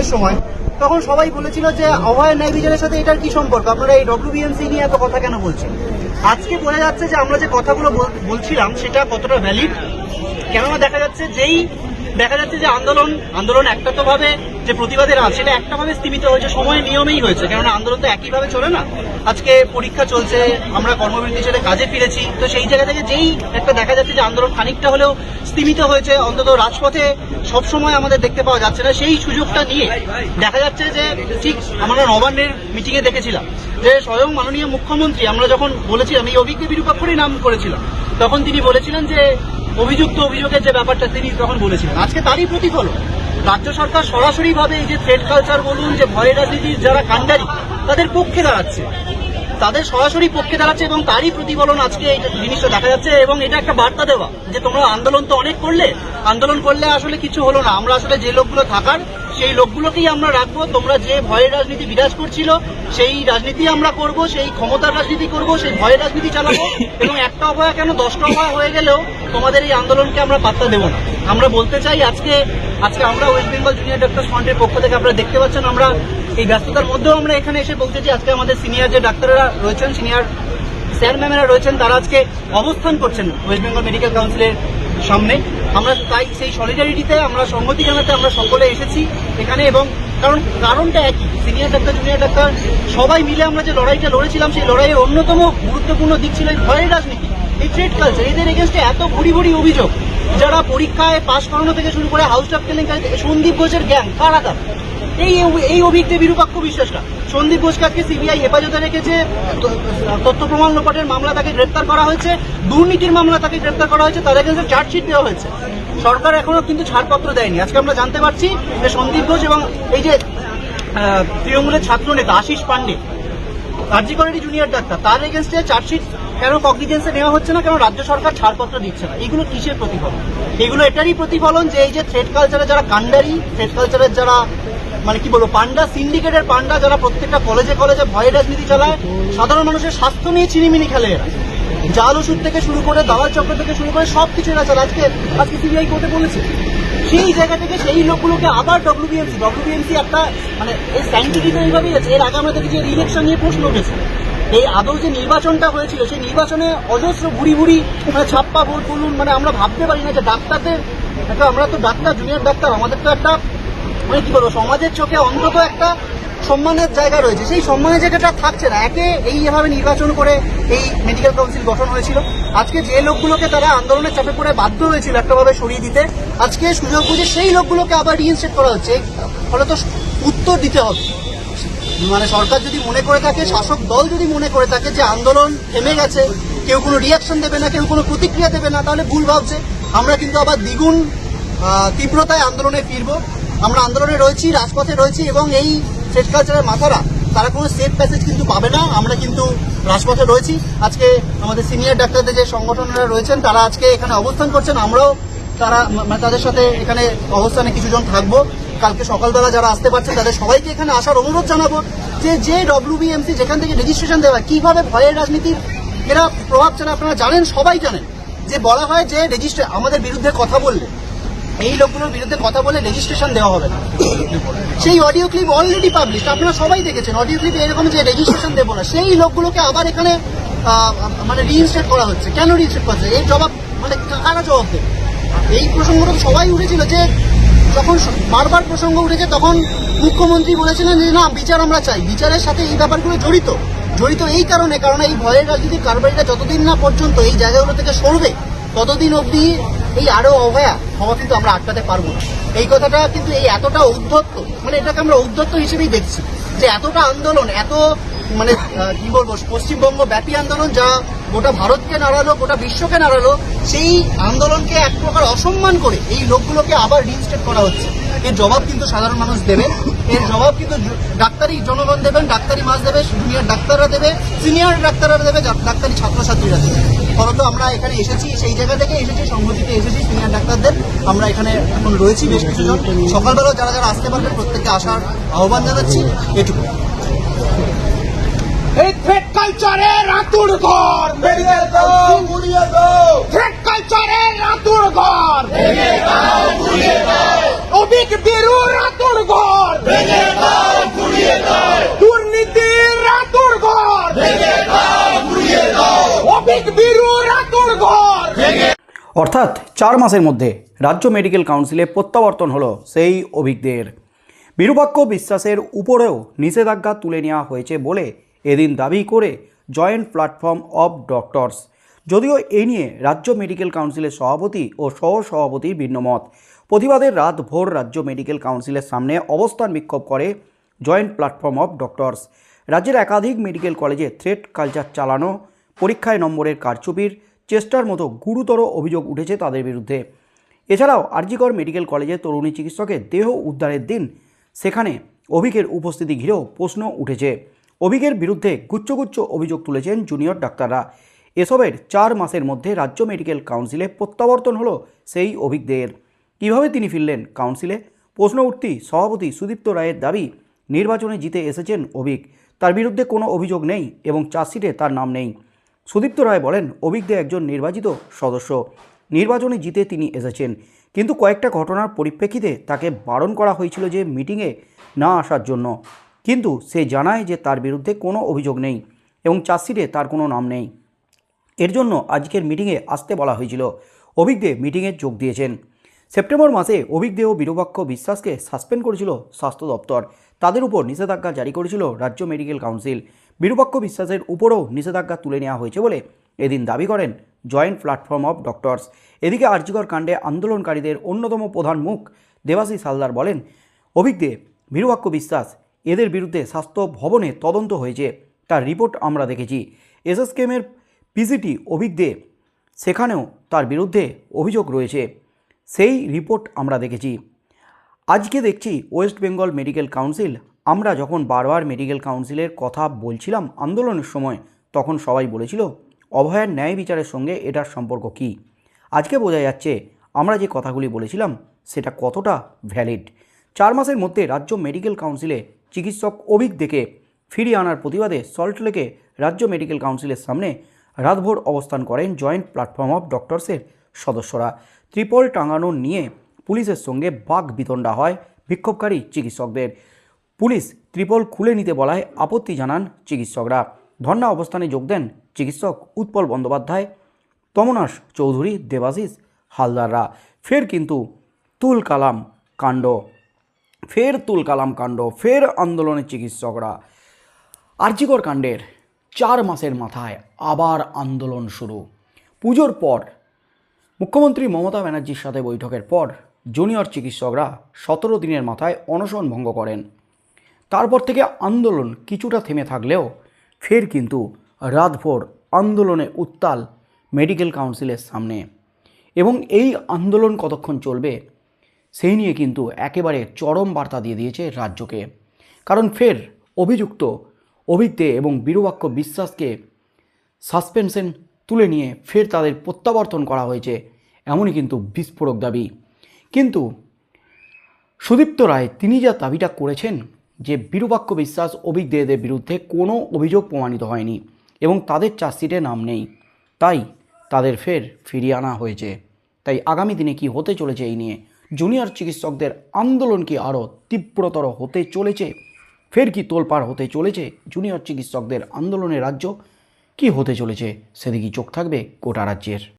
আন্দোলনের সময়, তখন সবাই বলেছিল যে অভয় ন্যায় বিচারের সাথে এটার কি সম্পর্ক? আপনারা এই ডব্লিউবিএমসি নিয়ে এত কথা কেন বলছেন? আজকে বোঝা যাচ্ছে যে আমরা যে কথাগুলো বল- বলছিলাম, সেটা কতটা ভ্যালিড কেননা দেখা যাচ্ছে যেই দেখা যাচ্ছে যে আন্দোলন আন্দোলন একটা তো ভাবে যে প্রতিবাদের আজ সেটা একটা ভাবে স্তীমিত হয়েছে সময় নিয়মেই হয়েছে, কেননা আন্দোলন তো একইভাবে চলে না। আজকে পরীক্ষা চলছে, আমরা কর্মবিরতি ছেড়ে কাজে ফিরেছি, তো সেই জায়গা থেকে যেই একটা দেখা যাচ্ছে যে আন্দোলন খানিকটা হলেও স্তীমিত হয়েছে, অন্তত রাজপথে সব সময় আমাদের দেখতে পাওয়া যাচ্ছে না, সেই সুযোগটা নিয়ে দেখা যাচ্ছে যে ঠিক আমরা নবান্নের মিটিংয়ে দেখেছিলাম, যে স্বয়ং মাননীয় মুখ্যমন্ত্রী, আমরা যখন বলেছিলাম, এই অভিজ্ঞ বিরূপাক্ষরই নাম করেছিলাম, তখন তিনি বলেছিলেন যে অভিযুক্ত অভিযোগের যে ব্যাপারটা তিনি তখন বলেছিলেন। আজকে তারই প্রতিফলন। রাজ্য সরকার সরাসরি ভাবে এই যে থ্রেড কালচার বলুন, যে ভয় রাজনীতির যারা কাণ্ডারি, তাদের পক্ষে দাঁড়াচ্ছে। তাদের সরাসরি পক্ষে দাঁড়াচ্ছে এবং তারই প্রতিফলন আজকে এই জিনিসটা দেখা যাচ্ছে এবং এটা একটা বার্তা দেওয়া, যে তোমরা আন্দোলন তো অনেক করলে, আন্দোলন করলে আসলে কিছু হলো না। আমরা আসলে যে লোকগুলো থাকার সেই লোকগুলোকেই আমরা রাখব, তোমরা যে ভয়ের রাজনীতি বিরাজ করছিল, সেই রাজনীতি আমরা করব, সেই ক্ষমতার রাজনীতি করব, সেই ভয়ের রাজনীতি চালাবো এবং একটা অভয়া কেন, দশটা অভয়া হয়ে গেলেও তোমাদের এই আন্দোলনকে আমরা পাত্তা দেবো না। আমরা বলতে চাই আজকে আজকে আমরা ওয়েস্ট বেঙ্গল জুনিয়র ডাক্তার ফ্রন্টের পক্ষ থেকে আপনারা দেখতে পাচ্ছেন, আমরা এই ব্যস্ততার মধ্যেও আমরা এখানে এসে বলতে চাই, আজকে আমাদের সিনিয়র যে ডাক্তাররা রয়েছেন সিনিয়র স্যার ম্যামেরা রয়েছেন, তারা আজকে অবস্থান করছেন ওয়েস্ট বেঙ্গল মেডিকেল কাউন্সিলের সামনে। আমরা তাই সেই সলিডারিটিতে আমরা সংহতি জানাতে আমরা সকলে এসেছি এখানে এবং কারণ, কারণটা একই। সিনিয়র ডাক্তার জুনিয়র ডাক্তার সবাই মিলে আমরা যে লড়াইটা লড়েছিলাম, সেই লড়াইয়ের অন্যতম গুরুত্বপূর্ণ দিক ছিল এই ভয়ের রাজনীতি, এই ট্রেড কালচার এদের এগেনস্টে এত ভুড়ি ভুড়ি অভিযোগ। যারা পরীক্ষায় পাশ করানো থেকে শুরু করে হাউস অফ কেলেঙ্কারি থেকে সন্দীপ ঘোষের জ্ঞান কারা? এই এই অভিজ্ঞ বিরূপাক্ষ বিশ্বাসটা সন্দীপ ঘোষকে আজকে সিবিআই হেফাজতে রেখেছে তথ্য প্রমাণ লোপাটের মামলা তাকে গ্রেপ্তার করা হয়েছে, দুর্নীতির মামলা তাকে গ্রেপ্তার করা হয়েছে, তাদের কাছে চার্জশিট দেওয়া হয়েছে। সরকার এখনও কিন্তু ছাড়পত্র দেয়নি। আজকে আমরা জানতে পারছি যে সন্দীপ ঘোষ এবং এই যে তৃণমূলের ছাত্র নেতা আশিস পান্ডে কার্যকরী জুনিয়র ডাক্তার, তার এগেনস্টে চার্জশিট কেন কগনিজেন্সে নেওয়া হচ্ছে না? কেন রাজ্য সরকার ছাড়পত্র দিচ্ছে না? এগুলো কিসের প্রতিফলন? এগুলো এটারই প্রতিফলন যে এই যে থ্রেড কালচারের যারা কাণ্ডারি থ্রেড কালচারের যারা মানে কি বলব, পান্ডা সিন্ডিকেটের পান্ডা যারা প্রত্যেকটা কলেজে কলেজে ভয় রাজনীতি চালায়, সাধারণ মানুষের স্বাস্থ্য নিয়ে চিনিমিনি খেলে এরা। জাল ওষুধ থেকে শুরু করে, দালাল চক্র থেকে শুরু করে সব কিছু এরা চালায়। আজকে আজকে সিবিআই কোর্টে বলেছে। সেই জায়গা থেকে সেই লোকগুলোকে আবার ডব্লিউবিএমসি ডব্লিউবিএমসি একটা মানে এই সাইন্টিফিক এইভাবেই আছে। এর আগে আমরা দেখেছি ইলেকশন নিয়ে প্রশ্ন উঠেছে। এই আদৌ যে নির্বাচনটা হয়েছিল, সেই নির্বাচনে অজস্র ভুড়ি ভুড়ি মানে ছাপ্পা ভোট বলুন মানে আমরা ভাবতে পারি না যে ডাক্তারদের আমরা তো ডাক্তার জুনিয়র ডাক্তার, আমাদের তো একটা মানে কি বলব, সমাজের চোখে অন্তত একটা সম্মানের জায়গা রয়েছে। সেই সম্মানের জায়গাটা থাকছে না। একে এইভাবে নির্বাচন করে এই মেডিকেল কাউন্সিল গঠন হয়েছিল। আজকে যে লোকগুলোকে তারা আন্দোলনের চাপে পড়ে বাধ্য হয়েছিল একটাভাবে সরিয়ে দিতে, আজকে সুযোগ বুঝে সেই লোকগুলোকে আবার রিইনস্টেট করা হচ্ছে। ফলে তো উত্তর দিতে হবে। মানে সরকার যদি মনে করে থাকে, শাসক দল যদি মনে করে থাকে যে আন্দোলন থেমে গেছে, কেউ কোনো রিয়াকশন দেবে না, কেউ কোনো প্রতিক্রিয়া দেবে না, তাহলে ভুল ভাবছে। আমরা কিন্তু আবার দ্বিগুণ তীব্রতায় আন্দোলনে ফিরবো। আমরা আন্দোলনে রয়েছি, রাজপথে রয়েছি এবং এই সেট কালচারের মাথারা, তারা কোনো সেফ প্যাসেজ কিন্তু পাবে না। আমরা কিন্তু রাজপথে রয়েছি। আজকে আমাদের সিনিয়র ডাক্তারদের যে সংগঠনরা রয়েছেন, তারা আজকে এখানে অবস্থান করছেন। আমরাও তারা মানে তাদের সাথে এখানে অবস্থানে কিছুজন থাকব। কালকে সকালবেলা যারা আসতে পারছেন, তাদের সবাইকে এখানে আসার অনুরোধ জানাব যে যে ডব্লিউবিএমসি যেখান থেকে রেজিস্ট্রেশন দেওয়া কীভাবে ভয়ের রাজনীতির এরা প্রভাব চালায় আপনারা জানেন, সবাই জানেন। যে বলা হয় যে রেজিস্ট্রে আমাদের বিরুদ্ধে কথা বললে। এই লোকগুলোর বিরুদ্ধে কথা বলে রেজিস্ট্রেশন দেওয়া হবে না। সেই অডিও ক্লিপ অলরেডি পাবলিশ আপনারা সবাই দেখেছেন অডিও ক্লিপে এরকম যে রেজিস্ট্রেশন দেবো না, সেই লোকগুলোকে আবার এখানে মানে রিইনস্টেট করা হচ্ছে। কেন রিইনস্টেট করছে এই জবাব মানে কারা জবাব দেবে? এই প্রসঙ্গটা সবাই উঠেছিল যে যখন বারবার প্রসঙ্গ উঠেছে, তখন মুখ্যমন্ত্রী বলেছিলেন যে, না, বিচার আমরা চাই। বিচারের সাথে এই ব্যাপারগুলো জড়িত। জড়িত এই কারণে, কারণ এই ভয়ের রাজনীতির কারবারিটা যতদিন না পর্যন্ত এই জায়গাগুলো থেকে সরবে, ততদিন অবধি এই আরও অভয়া হওয়া কিন্তু আমরা আটকাতে পারব না। এই কথাটা কিন্তু এই এতটা উদ্ধত্ত মানে এটাকে আমরা উদ্ধত্ত হিসেবেই দেখছি, যে এতটা আন্দোলন, এত মানে কি বলব, পশ্চিমবঙ্গ ব্যাপী আন্দোলন যা গোটা ভারতকে নাড়ালো, গোটা বিশ্বকে নাড়ালো, সেই আন্দোলনকে এক প্রকার অসম্মান করে এই লোকগুলোকে আবার রিইনস্টেট করা হচ্ছে। এর জবাব কিন্তু সাধারণ মানুষ দেবে, এর জবাব কিন্তু ডাক্তারি জনগণ দেবেন, ডাক্তারি মাস দেবে জুনিয়র ডাক্তাররা দেবে, সিনিয়র ডাক্তাররা দেবে ডাক্তারি ছাত্রছাত্রীরা দেবে। ফলত আমরা এখানে এসেছি সেই জায়গা থেকে এসেছি সংহতিতে এসেছি সিনিয়র ডাক্তারদের আমরা এখানে এখন রয়েছি বেশ কিছুজন। সকালবেলা যারা যারা আসতে পারবেন প্রত্যেককে আসার আহ্বান জানাচ্ছি এটুকু এই থ্রেড কালচারের আতুর ঘর। ভেঙে দাও গুড়িয়ে দাও। থ্রেড কালচারের আতুর ঘর। ভেঙে দাও গুড়িয়ে দাও। অবিক বিরুর আতুর ঘর ভেঙে দাও গুড়িয়ে দাও দুর্নীতির আতুর ঘর ভেঙে দাও গুড়িয়ে দাও অবিক বিরুর আতুর ঘর অর্থাৎ চার মাসের মধ্যে রাজ্য মেডিকেল কাউন্সিলে প্রত্যাবর্তন হলো সেই অভিজ্ঞদের। বিরূপাক্ষ বিশ্বাসের উপরেও নিষেধাজ্ঞা তুলে নেওয়া হয়েছে বলে এদিন দাবি করে জয়েন্ট প্ল্যাটফর্ম অব ডক্টরস। যদিও এই নিয়ে রাজ্য মেডিকেল কাউন্সিলের সভাপতি ও সহ সভাপতির ভিন্ন মত প্রতিবাদের রাত ভোর রাজ্য মেডিকেল কাউন্সিলের সামনে অবস্থান বিক্ষোভ করে জয়েন্ট প্ল্যাটফর্ম অফ ডক্টরস। রাজ্যের একাধিক মেডিকেল কলেজে থ্রেড কালচার চালানো, পরীক্ষায় নম্বরের কারচুপির চেষ্টার মতো গুরুতর অভিযোগ উঠেছে তাদের বিরুদ্ধে। এছাড়াও আরজিকর মেডিকেল কলেজে তরুণী চিকিৎসকের দেহ উদ্ধারের দিন সেখানে অভিকের উপস্থিতি ঘিরেও প্রশ্ন উঠেছে। অভিকের বিরুদ্ধে গুচ্ছগুচ্ছ অভিযোগ তুলেছেন জুনিয়র ডাক্তাররা। এসবের চার মাসের মধ্যে রাজ্য মেডিকেল কাউন্সিলে প্রত্যাবর্তন হলো সেই অভিজ্ঞদের কীভাবে তিনি ফিরলেন কাউন্সিলে? প্রশ্ন উঠতেই সভাপতি সুদীপ্ত রায়ের দাবি, নির্বাচনে জিতে এসেছেন অভিক। তার বিরুদ্ধে কোনো অভিযোগ নেই এবং চার্জশিটে তার নাম নেই। সুদীপ্ত রায় বলেন, অভিজ্ঞ একজন নির্বাচিত সদস্য। নির্বাচনে জিতে তিনি এসেছেন। কিন্তু কয়েকটা ঘটনার পরিপ্রেক্ষিতে তাকে বারণ করা হয়েছিল যে মিটিংয়ে না আসার জন্য। কিন্তু সে জানায় যে তার বিরুদ্ধে কোনো অভিযোগ নেই এবং চার্জশিটে তার কোনো নাম নেই। এর জন্য আজকের মিটিংয়ে আসতে বলা হয়েছিল। অভিজ্ঞে মিটিংয়ে যোগ দিয়েছেন। সেপ্টেম্বর মাসে অভিজ্ঞ ও বিরূপাক্ষ বিশ্বাসকে সাসপেন্ড করেছিল স্বাস্থ্য দপ্তর। তাদের উপর নিষেধাজ্ঞা জারি করেছিল রাজ্য মেডিকেল কাউন্সিল। বিরূপাক্ষ বিশ্বাসের উপরও নিষেধাজ্ঞা তুলে নেওয়া হয়েছে বলে এদিন দাবি করেন জয়েন্ট প্ল্যাটফর্ম অফ ডক্টরস। এদিকে আর্যিকর কাণ্ডে আন্দোলনকারীদের অন্যতম প্রধান মুখ দেবাশিস হালদার বলেন, অভিজ্ঞে বিরূপাক্ষ বিশ্বাস এদের বিরুদ্ধে স্বাস্থ্য ভবনে তদন্ত হয়েছে। তার রিপোর্ট আমরা দেখেছি। এসএসকেমের পিজিটি অভিজ্ঞে সেখানেও তার বিরুদ্ধে অভিযোগ রয়েছে। সেই রিপোর্ট আমরা দেখেছি। আজকে দেখছি ওয়েস্ট বেঙ্গল মেডিকেল কাউন্সিল আমরা যখন বারবার মেডিকেল কাউন্সিলের কথা বলছিলাম আন্দোলনের সময়, তখন সবাই বলেছিল, অভয়ের ন্যায় বিচারের সঙ্গে এটার সম্পর্ক কী? আজকে বোঝা যাচ্ছে, আমরা যে কথাগুলি বলেছিলাম, সেটা কতটা ভ্যালিড চার মাসের মধ্যে রাজ্য মেডিকেল কাউন্সিলে চিকিৎসক অভিক দেখে ফিরিয়ে আনার প্রতিবাদে সল্টলেকে রাজ্য মেডিকেল কাউন্সিলের সামনে রাতভর অবস্থান করেন জয়েন্ট প্ল্যাটফর্ম অফ ডক্টরসের সদস্যরা। ত্রিপল টাঙানো নিয়ে পুলিশের সঙ্গে বাঘ বিতণ্ডা হয় বিক্ষোভকারী চিকিৎসকদের। পুলিশ ত্রিপল খুলে নিতে বলায় আপত্তি জানান চিকিৎসকরা। ধর্ণা অবস্থানে যোগ দেন চিকিৎসক উৎপল বন্দ্যোপাধ্যায়, তমনাশ চৌধুরী, দেবাশিস হালদাররা। ফের কিন্তু তুল কালাম কাণ্ড। ফের তুল কালাম কাণ্ড, ফের আন্দোলনের চিকিৎসকরা। আর্জিকর কাণ্ডের চার মাসের মাথায় আবার আন্দোলন শুরু। পুজোর পর, মুখ্যমন্ত্রী মমতা ব্যানার্জির সাথে বৈঠকের পর, জুনিয়র চিকিৎসকরা সতেরো দিনের মাথায় অনশন ভঙ্গ করেন। তারপর থেকে আন্দোলন কিছুটা থেমে থাকলেও ফের কিন্তু রাতভোর আন্দোলনে উত্তাল মেডিকেল কাউন্সিলের সামনে। এবং এই আন্দোলন কতক্ষণ চলবে, সেই নিয়ে কিন্তু একেবারে চরম বার্তা দিয়ে দিয়েছে রাজ্যকে। কারণ ফের অভিযুক্ত অভিজ্ঞে এবং বীরবাক্য বিশ্বাসকে সাসপেনশন তুলে নিয়ে ফের তাদের প্রত্যাবর্তন করা হয়েছে এমনই কিন্তু বিস্ফোরক দাবি। কিন্তু সুদীপ্ত রায় তিনি যা দাবিটা করেছেন যে বিরূপাক্ষ বিশ্বাস অভিজ্ঞদের বিরুদ্ধে কোনো অভিযোগ প্রমাণিত হয়নি এবং তাদের চার্জশিটে নাম নেই। তাই তাদের ফের ফিরিয়ে আনা হয়েছে। তাই আগামী দিনে কি হতে চলেছে এই নিয়ে জুনিয়র চিকিৎসকদের আন্দোলন কি আরও তীব্রতর হতে চলেছে? ফের কি তোলপাড় হতে চলেছে জুনিয়র চিকিৎসকদের আন্দোলনের রাজ্য? কি হতে চলেছে সেদিকে চোখ থাকবে গোটা রাজ্যের।